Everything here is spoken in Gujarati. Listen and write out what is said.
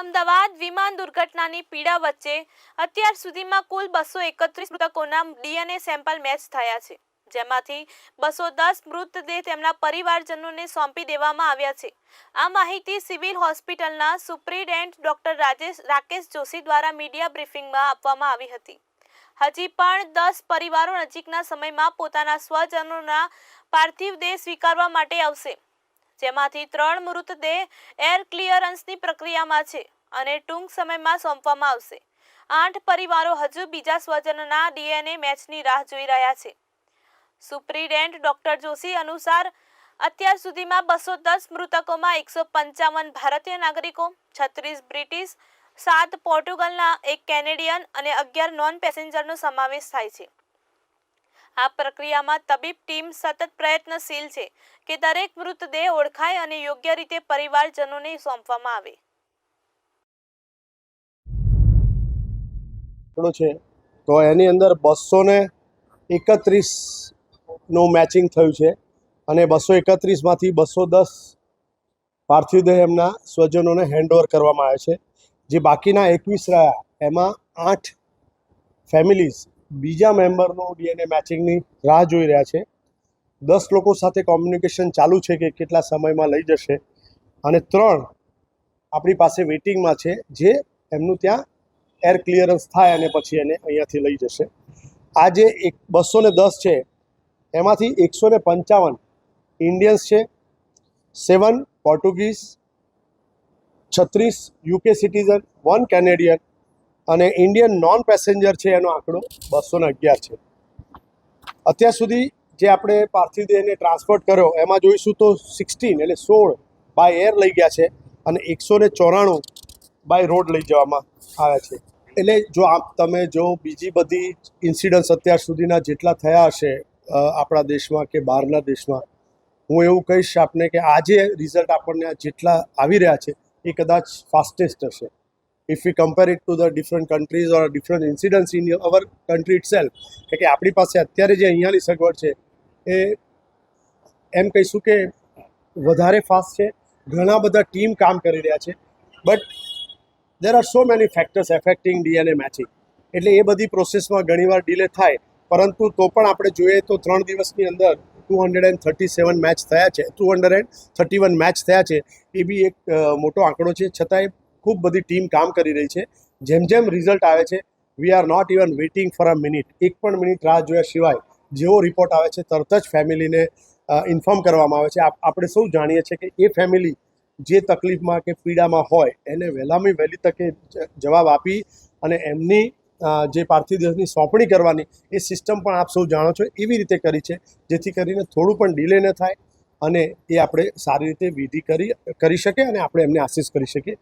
અમદાવાદ વિમાન દુર્ઘટનાની પીડા વચ્ચે અત્યાર સુધીમાં કુલ બસો એકત્રીસ મૃતકોના ડીએનએ સેમ્પલ મેચ થયા છે. જેમાંથી બસો દસ મૃતદેહ તેમના પરિવારજનોને સોંપી દેવામાં આવ્યા છે. આ માહિતી સિવિલ હોસ્પિટલના સુપ્રિન્ટેન્ડન્ટ ડોક્ટર રાજેશ, રાકેશ જોશી દ્વારા મીડિયા બ્રીફિંગમાં આપવામાં આવી હતી. હજી પણ દસ પરિવારો નજીકના સમયમાં પોતાના સ્વજનોના પાર્થિવ દેહ સ્વીકારવા માટે આવશે. જેમાંથી ત્રણ મૃતદેહ એર ક્લિયરન્સની પ્રક્રિયામાં છે અને ટૂંક સમયમાં સોંપવામાં આવશે. આઠ પરિવારો હજુ બીજા સ્વજનના ડીએનએ મેચની રાહ જોઈ રહ્યા છે. સુપ્રિન્ટેન્ડન્ટ ડોક્ટર જોશી અનુસાર, અત્યાર સુધીમાં બસો દસ મૃતકોમાં એકસો પંચાવન ભારતીય નાગરિકો, છત્રીસ બ્રિટિશ, સાત પોર્ટુગલના, એક કેનેડિયન અને અગિયાર નોન પેસેન્જરનો સમાવેશ થાય છે. આ પ્રક્રિયામાં તબીબ ટીમ સતત પ્રયત્નશીલ છે કે દરેક મૃતદેહ ઓળખાય અને યોગ્ય રીતે પરિવારજનોને સોંપવામાં આવે. છે. તો એની અંદર બસો ને એકત્રીસનું મેચિંગ થયું છે અને બસો એકત્રીસમાંથી બસો દસ પાર્થિવ દેહ એમના સ્વજનોને હેન્ડઓવર કરવામાં આવે છે. જે બાકીના એકવીસ રહ્યા, એમાં આઠ ફેમિલીઝ બીજા મેમ્બરનું ડીએનએ મેચિંગની રાહ જોઈ રહ્યા છે. દસ લોકો સાથે કોમ્યુનિકેશન ચાલુ છે કે કેટલા સમયમાં લઈ જશે. અને ત્રણ આપણી પાસે વેઇટિંગમાં છે જે એમનું ત્યાં એર ક્લિયરન્સ થાય અને પછી એને અહીંયાથી લઈ જશે. આ જે એક બસો ને દસ છે. એમાંથી એકસો ને પંચાવન ઇન્ડિયન્સ છે. સેવન પોર્ટુગીઝ છત્રીસ યુકે સિટીઝન વન કેનેડિયન અને ઇન્ડિયન નોન પેસેન્જર છે એનો આંકડો બસો ને અગિયાર છે. અત્યાર સુધી જે આપણે પાર્થિવ દેહને ટ્રાન્સપોર્ટ કર્યો, એમાં જોઈશું તો સિક્સટીન એટલે સોળ બાય એર લઈ ગયા છે અને એકસો ને ચોરાણું બાય રોડ લઈ જવામાં આવ્યા છે. એટલે જો આપ, તમે જો બીજી બધી ઇન્સિડન્ટ્સ અત્યાર સુધીના જેટલા થયા હશે આપણા દેશમાં કે બહારના દેશમાં, હું એવું કહીશ આપને કે આજે રિઝલ્ટ આપણને જેટલા આવી રહ્યા છે, એ કદાચ ફાસ્ટેસ્ટ હશે. If we compare it to the different countries or different incidents in our country itself કે આપણી પાસે અત્યારે જે અહીંયાની સગવડ છે, એ એમ કહીશું કે વધારે ફાસ્ટ છે. ઘણા બધા ટીમ કામ કરી રહ્યા છે. But there are so many factors affecting DNA matching એટલે એ બધી પ્રોસેસમાં ઘણીવાર ડિલે થાય. પરંતુ તો પણ આપણે જોઈએ તો ત્રણ દિવસની અંદર two hundred and thirty seven match થયા છે. Two hundred and thirty one match થયા છે. એ બી એક મોટો આંકડો છે. છતાંય ખૂબ બધી ટીમ કામ કરી રહી છે. જેમ જેમ રિઝલ્ટ આવે છે we are not even waiting for a minute એક પણ મિનિટ રાહ જોયા સિવાય જેવો રિપોર્ટ આવે છે, તરત જ ફેમિલીને ઇન્ફોર્મ કરવામાં આવે છે. આપ- આપણે સૌ જાણીએ છીએ કે એ ફેમિલી જે તકલીફમાં કે પીડામાં હોય, એને વહેલામાં વહેલી તકે જવાબ આપી અને એમની જે પાર્થિવ દેહની સોંપણી કરવાની એ સિસ્ટમ પણ આપ સૌ જાણો છો એવી રીતે કરી છે, જેથી કરીને થોડું પણ ડિલે ન થાય અને એ આપણે સારી રીતે વિધિ કરી કરી શકે અને આપણે એમને આશીષ કરી શકીએ